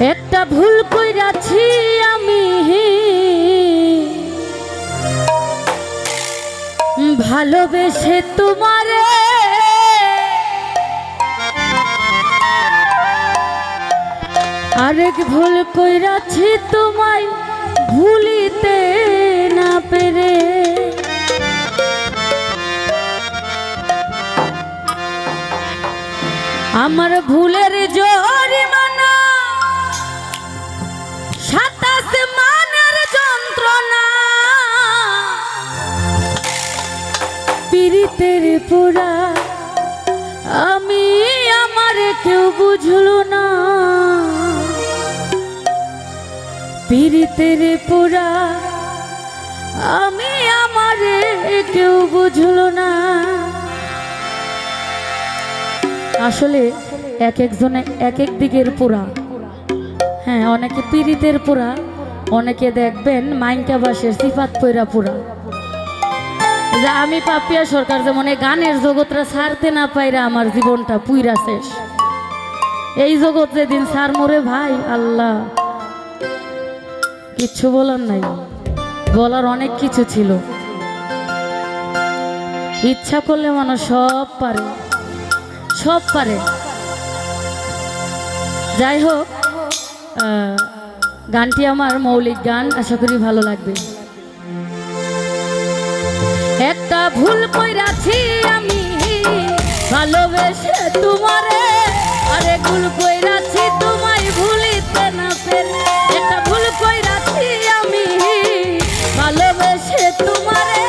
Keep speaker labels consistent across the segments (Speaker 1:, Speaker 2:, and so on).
Speaker 1: একটা ভুল কইরাছি আমি। ভালোবেসে তোমারে আরেক ভুল কইরাছি তোমায় ভুলিতে না পেরে। আমার ভুলের পীড়িতের পুরা। আমি আমার কেউ বুঝলো না। পীড়িতের পুরা। আমি আমার কেউ বুঝলো না। আসলে এক একজনে এক এক দিকের পুরা। হ্যাঁ অনেকে পীড়িতের পুরা, অনেকে দেখবেন মাইনকা বাসের সিফাত পৈরা পুরা। যে আমি পাপিয়া সরকার যেমন এই গানের জগৎটা ছাড়তে না পাইরা আমার জীবনটা পুইরা শেষ। এই জগৎ যেদিন সার মোরে ভাই, আল্লাহ। কিচ্ছু বলার নাই। বলার অনেক কিছু ছিল। ইচ্ছা করলে মানুষ সব পারে। সব পারে। যাই হোক গানটি আমার মৌলিক গান, আশা করি ভালো লাগবে। একটা ভুল কইরাছি আমি। ভালোবেসে তোমারে আরে ভুল কইরাছি, তোমায় ভুলিতে না পেরে একটা ভুল কইরাছি আমি। ভালোবেসে তোমারে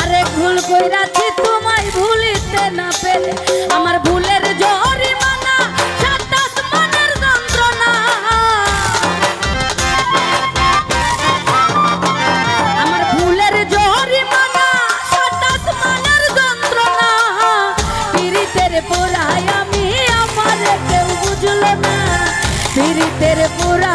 Speaker 1: আরে ভুল কইরাছি, তোমায় ভুলিতে না পেরে আমার পীড়িতের পোড়া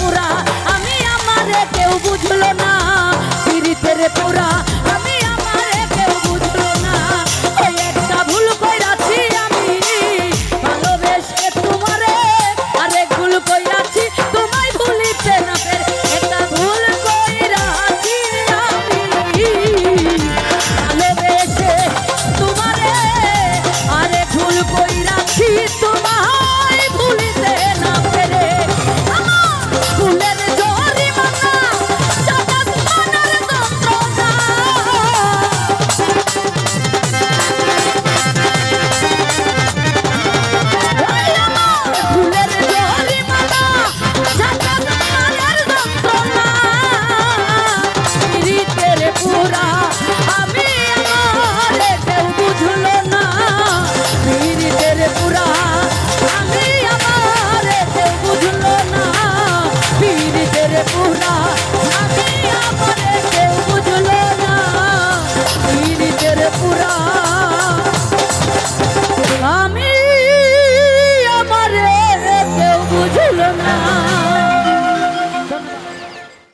Speaker 1: পুরা